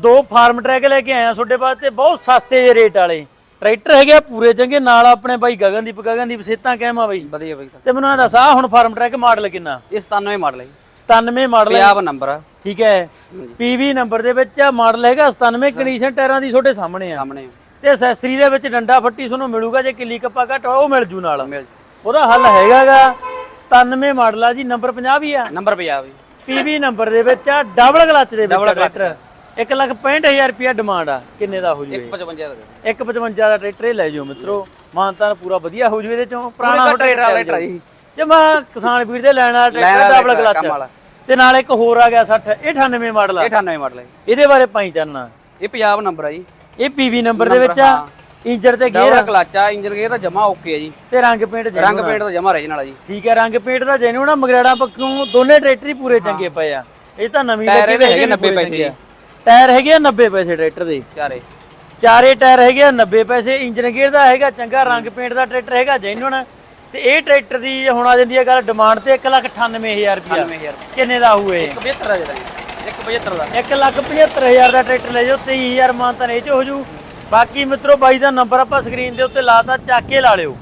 ਦੋ farm track ਲੈ ਕੇ ਆਏ ਆ ਤੁਹਾਡੇ ਵਾਸਤੇ ਬਹੁਤ ਸਸਤੇ ਜਿਹੇ ਰੇਟ ਵਾਲੇ। ਟਰੈਕਟਰ ਹੈਗੇ ਆ ਪੂਰੇ ਚੰਗੇ ਨਾਲ ਆਪਣੇ ਬਾਈ ਗਗਨਦੀਪ ਗਗਨਦੀਪ ਸੇਤਾਂ ਕਹਿਮਾ ਬਾਈ। ਵਧੀਆ ਬਾਈ ਤਾਂ। ਤੇ ਮੈਨੂੰ ਇਹ ਦੱਸ ਆ ਹੁਣ ਫਾਰਮ ਟਰੈਕ ਮਾਡਲ ਕਿੰਨਾ? ਇਹ 97 ਮਾਡਲ ਹੈ ਜੀ। 97 ਮਾਡਲ ਹੈ। ਪੰਜਾਬ ਨੰਬਰ ਆ। ਠੀਕ ਹੈ। ਪੀਵੀ ਨੰਬਰ ਦੇ ਵਿੱਚ ਮਾਡਲ ਹੈਗਾ 97 ਕੰਡੀਸ਼ਨ ਟਾਇਰਾਂ ਦੀ ਤੁਹਾਡੇ ਸਾਹਮਣੇ ਆ। ਸਾਹਮਣੇ ਤੇ ਅਸੈਸਰੀ ਦੇ ਵਿੱਚ ਡੰਡਾ ਫੱਟੀ ਤੁਹਾਨੂੰ ਮਿਲੂਗਾ ਜੇ ਕਿੱਲੀ ਕੱਪਾ ਘਟ ਉਹ ਮਿਲ ਜੂ ਨਾਲ। ਮਿਲ ਉਹਦਾ ਹੱਲ ਹੈਗਾਗਾ 97 ਮਾਡਲ ਆ ਜੀ ਨੰਬਰ 50 ਵੀ ਆ। ਨੰਬਰ ਪੰਜਾਬ ਜੀ ਪੀਵੀ ਨੰਬਰ ਦੇ ਵਿੱਚ ਆ ਡਬਲ ਕਲਚ ਦੇ ਵਿੱਚ ਟਰੈਕਟਰ। 1 ਲੱਖ 65000 ਰੁਪਿਆ ਡਿਮਾਂਡ ਆ। ਕਿੰਨੇ ਦਾ ਹੋ ਜੂਏ? 55 ਦਾ। 155 ਦਾ ਟਰੈਕਟਰ ਲੈ ਜਾਓ ਮਿੱਤਰੋ। ਮਾਨਤਾਨ ਪੂਰਾ ਵਧੀਆ ਹੋ ਜੂ ਇਹਦੇ ਚੋਂ। ਪੁਰਾਣਾ ਪੂਰੇ ਟਰੈਕਟਰ ਵਾਲਾ ਜੀ। ਜਮਾ ਕਿਸਾਨ ਵੀਰ ਦੇ ਲੈਣ ਵਾਲਾ ਟਰੈਕਟਰ ਵਾਲਾ ਡਬਲ ਵਾਲਾ। ਕਲਚ ਤੇ ਨਾਲ ਇੱਕ ਹੋਰ ਆ ਗਿਆ 60 ਇਹ 98 ਮਾਡਲ ਆ। ਇਹ 98 ਮਾਡਲ ਹੈ ਜੀ। ਇਹਦੇ ਬਾਰੇ ਪਾਈ ਚਾਨਣਾ ਇਹ ਪੰਜਾਬ ਨੰਬਰ ਆ ਜੀ। ਇਹ ਪੀਵੀ ਨੰਬਰ ਦੇ ਵਿੱਚ ਆ। ਇੰਜਰ ਤੇ ਗੇਅਰ ਡਬਲ ਕਲਚ ਆ। ਇੰਜਨ ਗੇਅਰ ਤਾਂ ਜਮਾ ਓਕੇ ਹੈ ਜੀ। ਤੇ ਰੰਗ ਪੇਂਟ genuine ਰੰਗ ਪੇਂਟ ਤਾਂ ਜਮਾ ਰੀਜਨਲ ਆ ਜੀ। ਠੀਕ ਹੈ ਰੰਗ ਪੇਂਟ ਦਾ ਜੈਨੂਨ ਆ। ਮਗਰਾੜਾ ਪੱਖੋਂ ਦੋਨੇ ਟਰੈਕਟਰ ਹੀ ਪੂਰੇ ਚੰਗੇ ਪਏ ਆ। ਇਹ ਤਾਂ ਨਵੀਂ ਟਾਇਰ ਇਹਦੇ ਤੇ ਹੈਗੇ ਇਹ ਵੀ 90 ਪੂਰੇ ਪੈਸੇ ਆ। ਟਾਇਰ ਹੈਗੇ ਆ 90 ਪੈਸੇ ਟਰੈਕਟਰ ਦੇ। ਚਾਰੇ। ਚਾਰੇ ਟਾਇਰ ਹੈਗੇ ਆ 90 ਪੈਸੇ ਇੰਜਨ ਗੇਅਰ ਦਾ ਹੈਗਾ ਚੰਗਾ ਰੰਗ ਪੇਂਟ ਦਾ ਟਰੈਕਟਰ ਹੈਗਾ ਜੈਨੂਨ ਤੇ ਇਹ ਟਰੈਕਟਰ ਦੀ ਹੁਣ ਆ ਜਾਂਦੀ ਹੈ ਗੱਲ ਡਿਮਾਂਡ ਤੇ 198000 ਰੁਪਇਆ। 98000 ਕਿੰਨੇ ਦਾ ਇਹ? 175 ਦਾ। ਦਾਂਗੇ 175 ਦਾ 175000 ਦਾ ਟਰੈਕਟਰ ਲੈ ਜਾਓ 23000 ਮਾਨਤਾਨ ਇਹ ਚ ਹੋ ਜੂ। ਬਾਕੀ ਮਿੱਤਰੋ ਬਾਈ ਦਾ ਨੰਬਰ ਆਪਾਂ ਸਕਰੀਨ ਦੇ ਉੱਤੇ ਲਾਤਾ ਚੱਕ ਕੇ ਲਾ ਲਿਓ।